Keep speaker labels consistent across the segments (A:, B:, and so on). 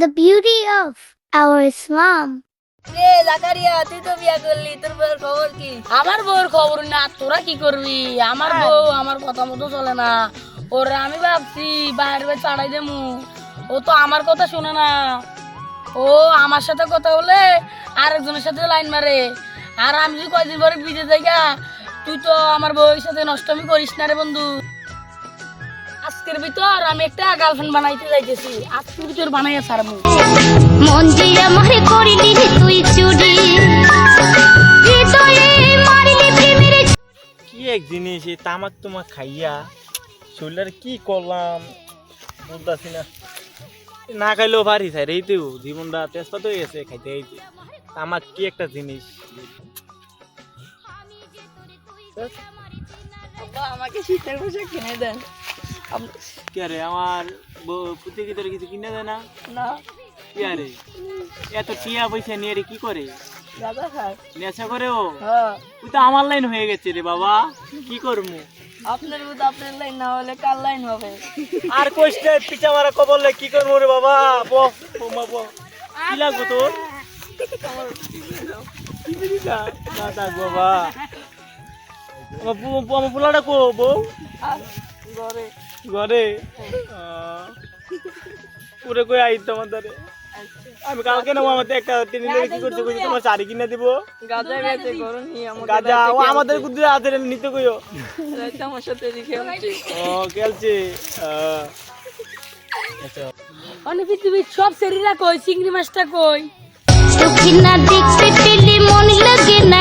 A: the beauty of our Islam.
B: রে জাকারিয়া তুই তো বিয়া করলি তোর বউয়ের খবর কি? আমার বউর খবর না তোরা কি করবি? আমার বউ আমার কথা মতো চলে না। ওরে আমি ভাবছি বাইরে বাইরে চাড়াই দেমু। ও তো আমার কথা শুনে না। ও আমার সাথে কথা বলে আরেকজনের সাথে লাইন মারে। আর আমি যদি কয়দিন পরে বিদে যাইগা তুই তো আমার বউয়ের সাথে নষ্টমি করিস না রে বন্ধু। আজকের ভিতর আমি একটা গার্লফ্রেন্ড বানাইতে যাইতেছি। আজকের ভিতর বানাইয়া ছাড়বো
A: মন যে আমার করিলি তুই চুরি।
C: কি এক জিনিস এই তামাক তোমাক খাইয়া শরীরের কি করলাম বলতেছি না। না খাইলেও পারি স্যার এই তো জীবনটা তেজপাত হয়ে গেছে খাইতে খাইতে। তামাক কি একটা জিনিস।
B: আমাকে শীতের পোশাক কিনে দেন।
C: কি আরে আমার পুঁতে কি তোর কিছু কিনে দেয় না?
B: না।
C: কি আরে এত টিয়া পয়সা নিয়ে রে কি করে? নেশা করে ও?
B: হ্যাঁ।
C: তুই তো আমার লাইন হয়ে গেছে রে বাবা। কি করব?
B: আপনার মতো আপনার লাইন না হলে কার লাইন হবে?
C: আর কোষ্টা পিছা মারা কবলে কি করব রে বাবা? ব বৌমা ব কি লাগবো তোর? বাবা। আমার পোলাটা কো বউ?
B: ঘরে
C: ঘরে পুরো কই আই তোমার দ্বারে আমি কালকে নেব আমাদের একটা তিনি কি করছে কইছে তোমার শাড়ি কিনে দিব।
B: গাজা গেছে ঘরে নিয়ে আমাকে
C: গাজা ও আমাদের কুদরে আছে নিতে কইও
B: রাইতে আমার সাথে খেলছে।
C: ও খেলছে আচ্ছা
B: মানে পৃথিবীর সব শরীরা কই চিংড়ি মাছটা কই?
A: চোখে না দেখতে পেলে মন লাগে না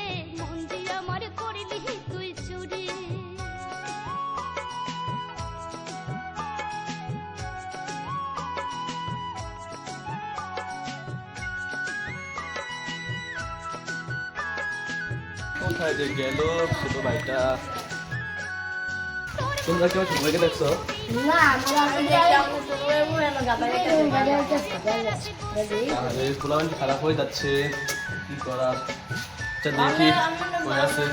D: কোথায় যে গেল ছোট ভাইটা? তোমরা কেউ সবাইকে দেখছ? আরে পোলাপান খারাপ হয়ে যাচ্ছে। কি করার? আচ্ছা দেখি আছে?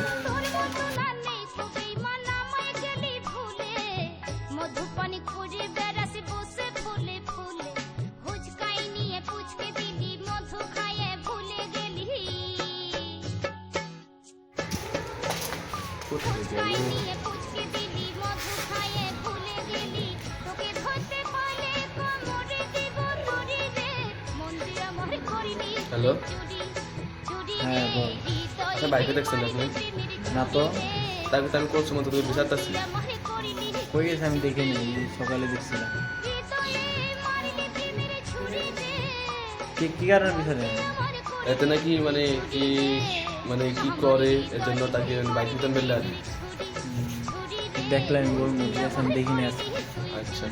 A: করিনি
D: হ্যালো? হ্যাঁ বল। আচ্ছা বাইকে দেখছেন আপনি?
E: না তো?
D: তাকে করছ মতো তুমি বিচারতেছি
A: আমারে করিনি
E: কই গেছে আমি দেখিনি সকালে দেখছিলাম। কি কি কারণের পিছনে
D: এতে নাকি মানে কি মানে কি করে এর জন্য তাকে বাইক নিতে বললে আর
E: দেখলাম বলব আমি দেখিনি
D: আচ্ছা।